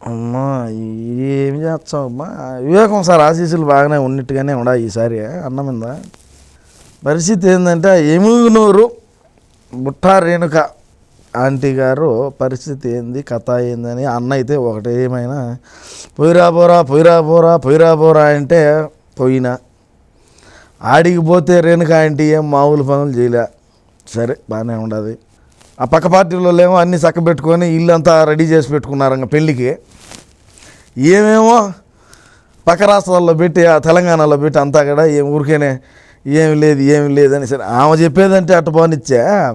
అమ్మా ఏమి చేస్తావు అమ్మా? వివేకం సార్ ఆశీస్సులు బాగానే ఉన్నట్టుగానే ఉండా ఈసారి అన్నమింద మీద పరిస్థితి ఏంటంటే ఎముగునూరు బుట్టా రేణుక ఆంటీ గారు పరిస్థితి ఏంది కథ ఏందని అన్న అయితే ఒకటి ఏమైనా పోయిరా పోరా పోయిరా పోరా పోయిరా పోరా అంటే పోయినా. ఆడికి పోతే రేణుక ఆంటీ ఏం మామూలు పనులు చేయలే. సరే బాగానే ఉండదు. ఆ పక్క పార్టీలో ఏమో అన్నీ చక్కబెట్టుకొని ఇల్లు అంతా రెడీ చేసి పెట్టుకున్నారు ఇంకా పెళ్ళికి. ఏమేమో పక్క రాష్ట్రాల్లో పెట్టి ఆ తెలంగాణలో పెట్టి అంతా కూడా ఏం ఊరికేనే ఏమి లేదు ఏమి లేదు అని సరే ఆమె చెప్పేదంటే అట్ట పోనిచ్చా?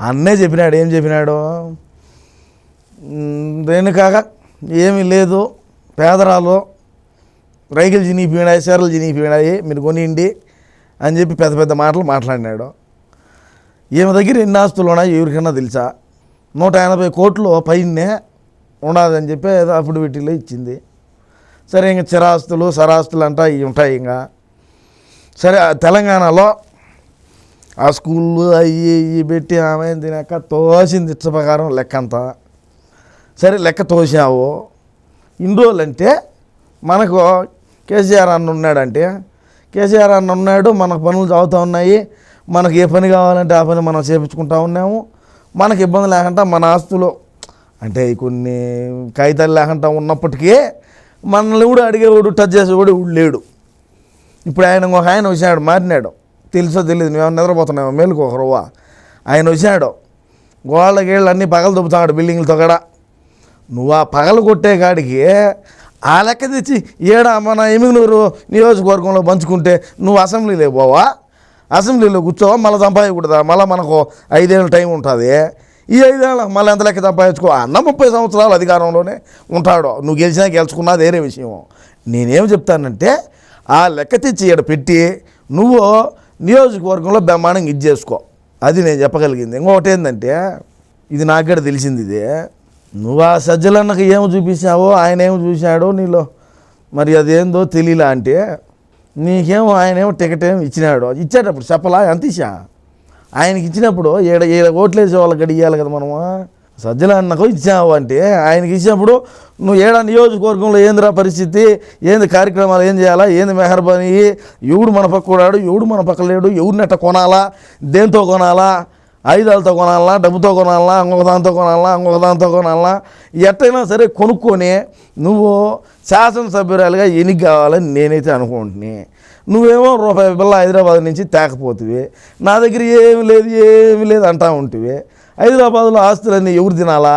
అన్నే చెప్పినాడు. ఏం చెప్పినాడు? రేణుకాక ఏమీ లేదు. పేదరాలు రైతులు చినిగిపోయినాయి చీరలు చినిగిపోయినాయి మీరు కొనియండి అని చెప్పి పెద్ద పెద్ద మాటలు మాట్లాడినాడు. ఈమె దగ్గర ఎన్ని ఆస్తులు ఉన్నాయి ఎవరికైనా తెలుసా? నూట ఎనభై కోట్లు పైనే ఉండదని చెప్పి ఏదో అప్పుడు వీటిలో ఇచ్చింది. సరే ఇంకా చిరాస్తులు సరాస్తులు అంటా ఇవి ఉంటాయి ఇంకా. సరే తెలంగాణలో ఆ స్కూళ్ళు అవి ఇవి పెట్టి ఆమె తినాక తోసింది ఇచ్చ ప్రకారం లెక్క అంతా సరే లెక్క తోసావు. ఇన్ని రోజులు అంటే మనకు కేసీఆర్ అన్న ఉన్నాడంటే కేసీఆర్ అన్న ఉన్నాడు మనకు పనులు చదువుతూ ఉన్నాయి మనకు ఏ పని కావాలంటే ఆ పని మనం చేపించుకుంటా ఉన్నాము మనకి ఇబ్బంది లేకుండా మన ఆస్తులు అంటే కొన్ని కాగితాలు లేకుండా ఉన్నప్పటికీ మనల్ని కూడా అడిగేవాడు టచ్ చేసేవాడు లేడు. ఇప్పుడు ఆయన ఒక ఆయన వచ్చాడు మారినాడు. తెలుసో తెలియదు నువ్వేమన్నా నిద్రపోతున్నావు? మేలుకు ఒక రవ్వ. ఆయన వచ్చాడు గోళ్ళ గీళ్ళు అన్నీ పగలు దుబ్బుతాడు బిల్డింగ్లతో కూడా నువ్వు ఆ పగలు కొట్టే కాడికి ఆ లెక్క తెచ్చి ఏడా మన ఎమిగనూరు నియోజకవర్గంలో పంచుకుంటే నువ్వు అసెంబ్లీలో పోవా? అసెంబ్లీలో కూర్చోవా? మళ్ళీ సంపాదించకూడదా మళ్ళీ మనకు ఐదేళ్ళ టైం ఉంటుంది. ఈ ఐదేళ్ళ మళ్ళీ ఎంత లెక్క సంపాదించుకో? అన్న ముప్పై సంవత్సరాలు అధికారంలోనే ఉంటాడు. నువ్వు గెలిచినా గెలుచుకున్నా వేరే విషయం. నేనేం చెప్తానంటే ఆ లెక్క తెచ్చి ఇక్కడ పెట్టి నువ్వు నియోజకవర్గంలో బ్రహ్మాండంగా ఇది చేసుకో. అది నేను చెప్పగలిగింది. ఇంకొకటి ఏంటంటే ఇది నాకు కూడా తెలిసింది ఇది. నువ్వు ఆ సజ్జలన్నకు ఏమి చూపించావో ఆయన ఏమి చూశాడో నీలో? మరి అదేందో తెలియలా అంటే నీకేమో ఆయన ఏమో టికెట్ ఏమి ఇచ్చినాడు. ఇచ్చేటప్పుడు చెప్పలా? ఎంత ఇచ్చా? ఆయనకి ఇచ్చినప్పుడు ఏడ ఏడ ఓట్లు వేసే వాళ్ళకి ఇవ్వాలి కదా మనము. సజ్జల అన్నకు ఇచ్చావు అంటే ఆయనకి ఇచ్చినప్పుడు నువ్వు ఏడా నియోజకవర్గంలో ఏందిరా పరిస్థితి? ఏంది కార్యక్రమాలు ఏం చేయాలా? ఏంది మెహర్బానీ? ఎవడు మన పక్క కూడాడు ఎవడు మన పక్క లేడు ఎవరినట్ట కొనాలా? దేంతో కొనాలా? ఆయుధాలతో కొనాలా డబ్బుతో కొనాలా ఇంకొక దాంతో కొనాలా ఇంకొక దాంతో కొనాలా ఎట్టయినా సరే కొనుక్కొని నువ్వు శాసనసభ్యురాలుగా ఎనికి కావాలని నేనైతే అనుకుంటుని నువ్వేమో రూపాయి బిల్ల హైదరాబాద్ నుంచి తేకపోతువి నా దగ్గర ఏమి లేదు ఏమి లేదు అంటా ఉంటివి. హైదరాబాద్లో ఆస్తులన్నీ ఎవరు తినాలా?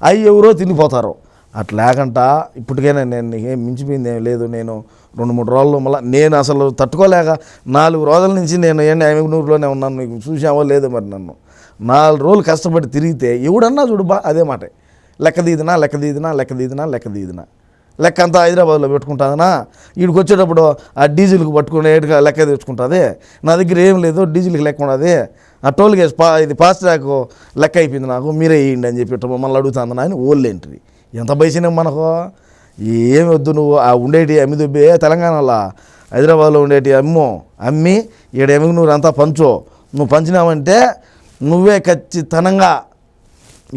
అవి ఎవరో తినిపోతారు. అట్లా లేకుండా ఇప్పటికైనా నేను నీకేం మించిపోయింది ఏం లేదు నేను రెండు మూడు రోజులు మళ్ళీ నేను అసలు తట్టుకోలేక నాలుగు రోజుల నుంచి నేను ఏంటి ఐమనూరులోనే ఉన్నాను నీకు చూసావో లేదో మరి నన్ను. నాలుగు రోజులు కష్టపడి తిరిగితే ఎవడన్నా చూడు బా అదే మాట. లెక్క దీదినా లెక్క దీదినా లెక్క దీదినా లెక్క దీదినా లెక్క అంతా హైదరాబాద్లో పెట్టుకుంటుందనా? వీడికి వచ్చేటప్పుడు ఆ డీజిల్కి పట్టుకుని లెక్క తెచ్చుకుంటుంది? నా దగ్గర ఏం లేదు డీజిల్కి లెక్క ఉండదు. ఆ టోల్ గేస్ పా ఇది ఫాస్ట్ ట్రాక్ లెక్క అయిపోయింది నాకు మీరే వేయండి అని చెప్పి మమ్మల్ని అడుగుతుంది అని ఓళ్ళు ఎంట్రీ ఎంత బయసినా మనకు? ఏమి వద్దు నువ్వు ఆ ఉండేటి అమ్మి దుబ్బే తెలంగాణలో? హైదరాబాద్లో ఉండేటి అమ్మో అమ్మి ఈడ నువ్వు అంతా పంచు. నువ్వు పంచినావంటే నువ్వే ఖచ్చితంగా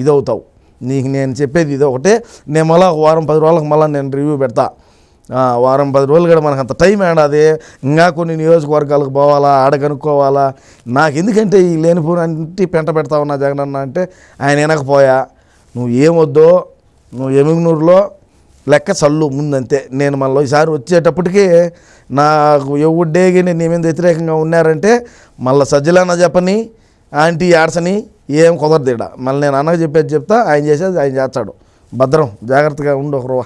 ఇదవుతావు. నీకు నేను చెప్పేది ఇది ఒకటే నేను మళ్ళీ ఒక వారం పది రోజులకు మళ్ళీ నేను రివ్యూ పెడతా. వారం పది రోజులు కూడా మనకు అంత టైం ఏడాది ఇంకా కొన్ని నియోజకవర్గాలకు పోవాలా? ఆడ కనుక్కోవాలా? నాకు ఎందుకంటే ఈ లేనిపోయిన అంటి పెంట పెడతా ఉన్నా అన్న అంటే ఆయన వినకపోయా. నువ్వు ఏమొద్దో నువ్వు ఎమిగినూరులో లెక్క చల్లు ముందంతే. నేను మళ్ళీ ఈసారి వచ్చేటప్పటికి నాకు ఎవడ్డేగి నీ మీద వ్యతిరేకంగా ఉన్నారంటే మళ్ళీ సజ్జలన్న చెప్పని ఆంటీ ఆడసని ఏం కుదరదు ఇక్కడ మళ్ళీ నేను అన్నకు చెప్పేది చెప్తా ఆయన చేసేది ఆయన చేస్తాడు. భద్రం జాగ్రత్తగా ఉండు ఒక రూపా